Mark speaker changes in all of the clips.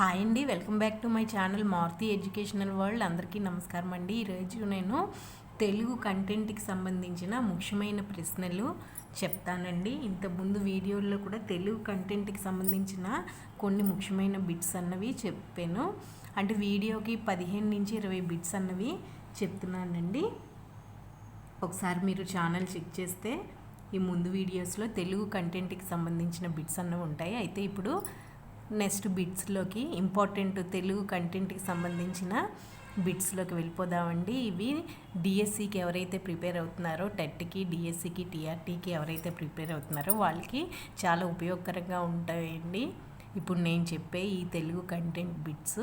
Speaker 1: Hi అండి. Welcome back to my channel Maruti educational world. అందరికీ నమస్కారం అండి. ఈరోజు నేను తెలుగు కంటెంట్కి సంబంధించిన ముఖ్యమైన ప్రశ్నలు చెప్తానండి. ఇంతకుముందు వీడియోల్లో కూడా తెలుగు కంటెంట్కి సంబంధించిన కొన్ని ముఖ్యమైన బిట్స్ అన్నవి చెప్పాను. అంటే వీడియోకి పదిహేను నుంచి ఇరవై బిట్స్ అన్నవి చెప్తున్నానండి. ఒకసారి మీరు ఛానల్ చెక్ చేస్తే ఈ ముందు వీడియోస్లో తెలుగు కంటెంట్కి సంబంధించిన బిట్స్ అన్నవి ఉంటాయి. అయితే ఇప్పుడు నెక్స్ట్ బిట్స్లోకి ఇంపార్టెంట్ తెలుగు కంటెంట్కి సంబంధించిన బిట్స్లోకి వెళ్ళిపోదామండి. ఇవి డిఎస్సికి ఎవరైతే ప్రిపేర్ అవుతున్నారో టెట్కి డిఎస్సికి టీఆర్టీకి ఎవరైతే ప్రిపేర్ అవుతున్నారో వాళ్ళకి చాలా ఉపయోగకరంగా ఉంటాయండి. ఇప్పుడు నేను చెప్పే ఈ తెలుగు కంటెంట్ బిట్స్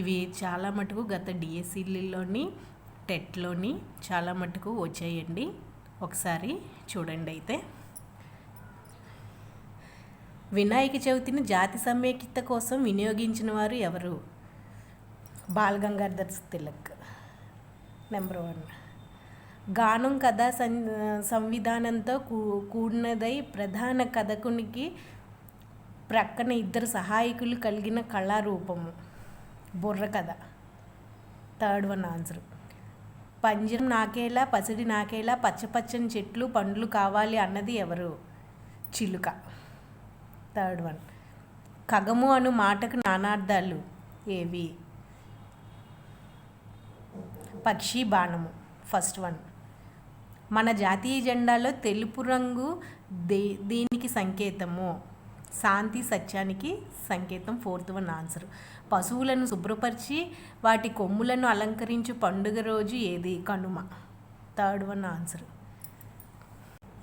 Speaker 1: ఇవి చాలా మటుకు గత డిఎస్సిలోని టెట్లోని చాలా మటుకు వచ్చాయండి. ఒకసారి చూడండి అయితే. వినాయక చవితిని జాతి సమైక్యత కోసం వినియోగించిన వారు ఎవరు? Balagangadhar Tilak number one. గానం కథా సం సంవిధానంతో కూ కూడినదై ప్రధాన కథకునికి ప్రక్కన ఇద్దరు సహాయకులు కలిగిన కళారూపము Burra Katha. Third one answer. పంజరం నాకేలా పసిడి నాకేలా పచ్చపచ్చని చెట్లు పండ్లు కావాలి అన్నది ఎవరు? చిలుక. Third one. ఖగము అను మాటకు నానార్థాలు ఏవి? పక్షి బాణము ఫస్ట్ వన్. మన జాతీయ జెండాలో తెలుపు రంగు దే దీనికి సంకేతము. శాంతి సత్యానికి సంకేతం ఫోర్త్ వన్ ఆన్సర్. పశువులను శుభ్రపరిచి వాటి కొమ్ములను అలంకరించు పండుగ రోజు ఏది? కనుమ. Third one answer.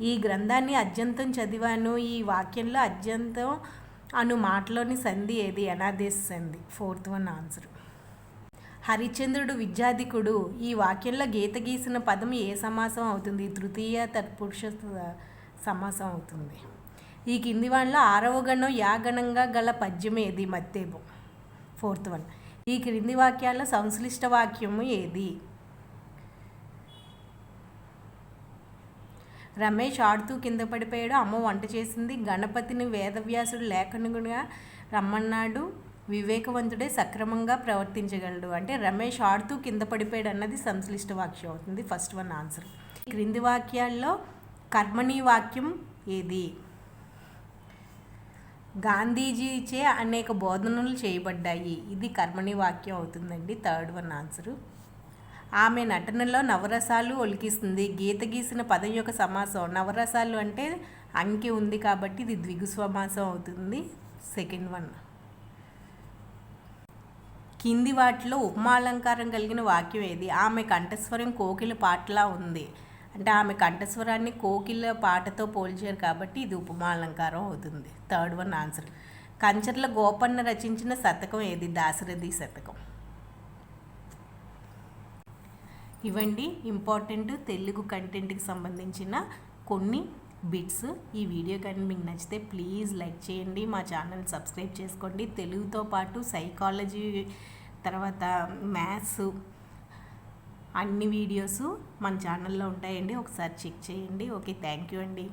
Speaker 1: ఈ గ్రంథాన్ని అత్యంతం చదివాను. ఈ వాక్యంలో అత్యంతం అను మాటలోని సంధి ఏది? అనాదేశ సంధి. Fourth one answer. హరిశ్చంద్రుడు విద్యాధికుడు. ఈ వాక్యంలో గీత గీసిన పదం ఏ సమాసం అవుతుంది? తృతీయ తత్పురుష సమాసం అవుతుంది. ఈ కింది వాళ్ళలో ఆరవ గణం యాగణంగా గల పద్యం ఏది? మత్తేబు. Fourth one. ఈ క్రింది వాక్యాల్లో సంశ్లిష్ట వాక్యము ఏది? రమేష్ ఆడుతూ కింద పడిపోయాడు. అమ్మ వంట చేసింది. గణపతిని వేదవ్యాసుడు లేఖనుగా రమ్మన్నాడు. వివేకవంతుడే సక్రమంగా ప్రవర్తించగలడు. అంటే రమేష్ ఆడుతూ కింద పడిపోయాడు అన్నది సంశ్లిష్ట వాక్యం అవుతుంది. First one answer. క్రింది వాక్యాల్లో కర్మణి వాక్యం ఏది? గాంధీజీచే అనేక బోధనలు చేయబడ్డాయి. ఇది కర్మణి వాక్యం అవుతుందండి. Third one answer. ఆమె నటనలో నవరసాలు ఒలికిస్తుంది. గీత గీసిన పదం యొక్క సమాసం. నవరసాలు అంటే అంకె ఉంది కాబట్టి ఇది ద్విగు సమాసం అవుతుంది. Second one. కింది వాటిలో ఉపమాలంకారం కలిగిన వాక్యం ఏది? ఆమె కంఠస్వరం కోకిల పాటలా ఉంది. అంటే ఆమె కంఠస్వరాన్ని కోకిల పాటతో పోల్చారు కాబట్టి ఇది ఉపమాలంకారం అవుతుంది. Third one answer. Kancharla Gopanna రచించిన శతకం ఏది? దాశరథి శతకం. ఇవండి ఇంపార్టెంట్ తెలుగు కంటెంట్కి సంబంధించిన కొన్ని బిట్స్ ఈ వీడియో కానీ మీకు నచ్చితే ప్లీజ్ లైక్ చేయండి. మా ఛానల్ సబ్స్క్రైబ్ చేసుకోండి. తెలుగుతో పాటు సైకాలజీ తర్వాత మ్యాథ్స్ అన్ని వీడియోస్ మన ఛానల్లో ఉంటాయండి. ఒకసారి చెక్ చేయండి. ఓకే థ్యాంక్ యూ అండి.